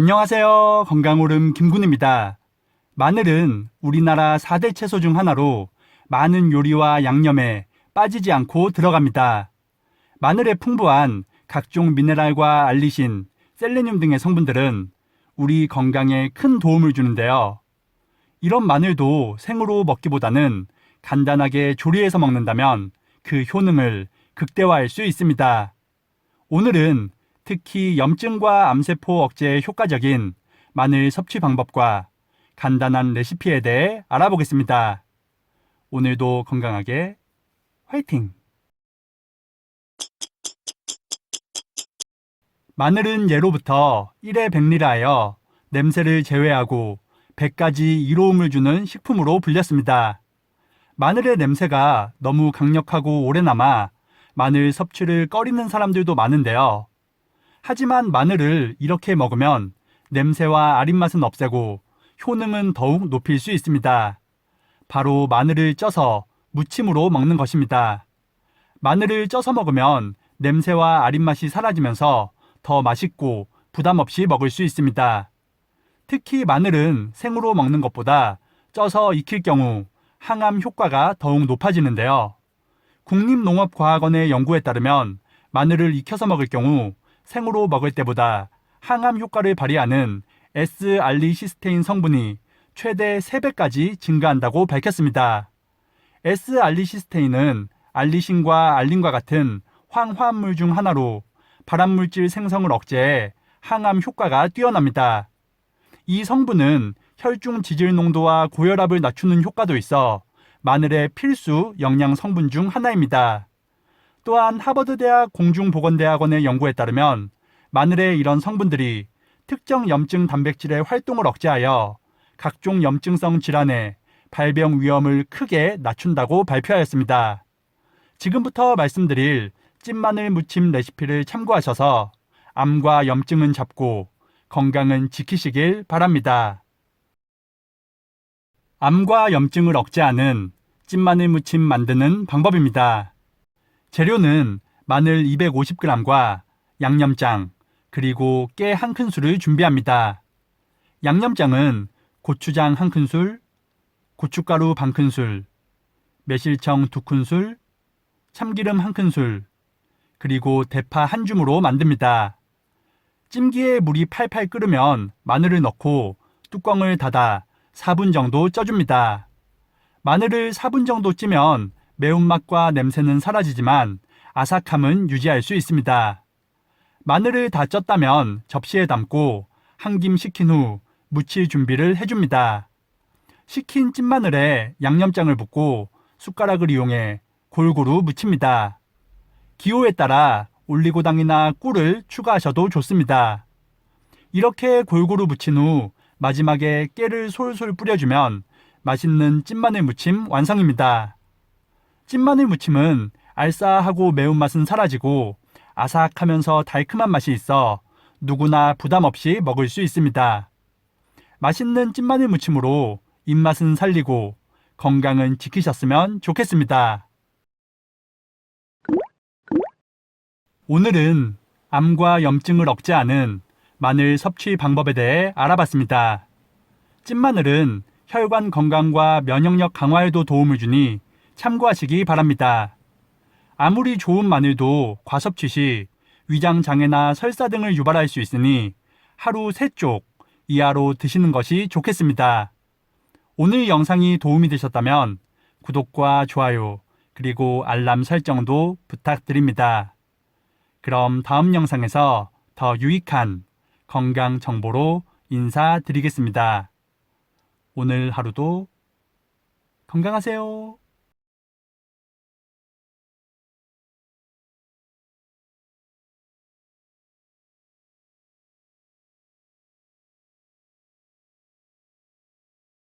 안녕하세요. 건강오름 김군입니다. 마늘은 우리나라 4대 채소 중 하나로 많은 요리와 양념에 빠지지 않고 들어갑니다. 마늘에 풍부한 각종 미네랄과 알리신, 셀레늄 등의 성분들은 우리 건강에 큰 도움을 주는데요. 이런 마늘도 생으로 먹기보다는 간단하게 조리해서 먹는다면 그 효능을 극대화할 수 있습니다. 오늘은 특히 염증과 암세포 억제에 효과적인 마늘 섭취 방법과 간단한 레시피에 대해 알아보겠습니다. 오늘도 건강하게 화이팅! 마늘은 예로부터 1에 백리라 하여 냄새를 제외하고 100가지 이로움을 주는 식품으로 불렸습니다. 마늘의 냄새가 너무 강력하고 오래 남아 마늘 섭취를 꺼리는 사람들도 많은데요. 하지만 마늘을 이렇게 먹으면 냄새와 아린 맛은 없애고 효능은 더욱 높일 수 있습니다. 바로 마늘을 쪄서 무침으로 먹는 것입니다. 마늘을 쪄서 먹으면 냄새와 아린 맛이 사라지면서 더 맛있고 부담 없이 먹을 수 있습니다. 특히 마늘은 생으로 먹는 것보다 쪄서 익힐 경우 항암 효과가 더욱 높아지는데요. 국립농업과학원의 연구에 따르면 마늘을 익혀서 먹을 경우 생으로 먹을 때보다 항암 효과를 발휘하는 S-알리시스테인 성분이 최대 3배까지 증가한다고 밝혔습니다. S-알리시스테인은 알리신과 알린과 같은 황화합물 중 하나로 발암물질 생성을 억제해 항암 효과가 뛰어납니다. 이 성분은 혈중 지질 농도와 고혈압을 낮추는 효과도 있어 마늘의 필수 영양 성분 중 하나입니다. 또한 하버드대학 공중보건대학원의 연구에 따르면 마늘의 이런 성분들이 특정 염증 단백질의 활동을 억제하여 각종 염증성 질환의 발병 위험을 크게 낮춘다고 발표하였습니다. 지금부터 말씀드릴 찐마늘 무침 레시피를 참고하셔서 암과 염증은 잡고 건강은 지키시길 바랍니다. 암과 염증을 억제하는 찐마늘 무침 만드는 방법입니다. 재료는 마늘 250g과 양념장, 그리고 깨 한 큰술을 준비합니다. 양념장은 고추장 한 큰술, 고춧가루 반 큰술, 매실청 두 큰술, 참기름 한 큰술, 그리고 대파 한 줌으로 만듭니다. 찜기에 물이 팔팔 끓으면 마늘을 넣고 뚜껑을 닫아 4분 정도 쪄줍니다. 마늘을 4분 정도 찌면 매운맛과 냄새는 사라지지만 아삭함은 유지할 수 있습니다. 마늘을 다 쪘다면 접시에 담고 한 김 식힌 후 무칠 준비를 해줍니다. 식힌 찐마늘에 양념장을 붓고 숟가락을 이용해 골고루 무칩니다. 기호에 따라 올리고당이나 꿀을 추가하셔도 좋습니다. 이렇게 골고루 무친 후 마지막에 깨를 솔솔 뿌려주면 맛있는 찐마늘 무침 완성입니다. 찐 마늘 무침은 알싸하고 매운맛은 사라지고 아삭하면서 달큼한 맛이 있어 누구나 부담 없이 먹을 수 있습니다. 맛있는 찐 마늘 무침으로 입맛은 살리고 건강은 지키셨으면 좋겠습니다. 오늘은 암과 염증을 억제 하는 마늘 섭취 방법에 대해 알아봤습니다. 찐마늘은 혈관 건강과 면역력 강화에도 도움을 주니 참고하시기 바랍니다. 아무리 좋은 마늘도 과섭취 시 위장 장애나 설사 등을 유발할 수 있으니 하루 3쪽 이하로 드시는 것이 좋겠습니다. 오늘 영상이 도움이 되셨다면 구독과 좋아요 그리고 알람 설정도 부탁드립니다. 그럼 다음 영상에서 더 유익한 건강 정보로 인사드리겠습니다. 오늘 하루도 건강하세요.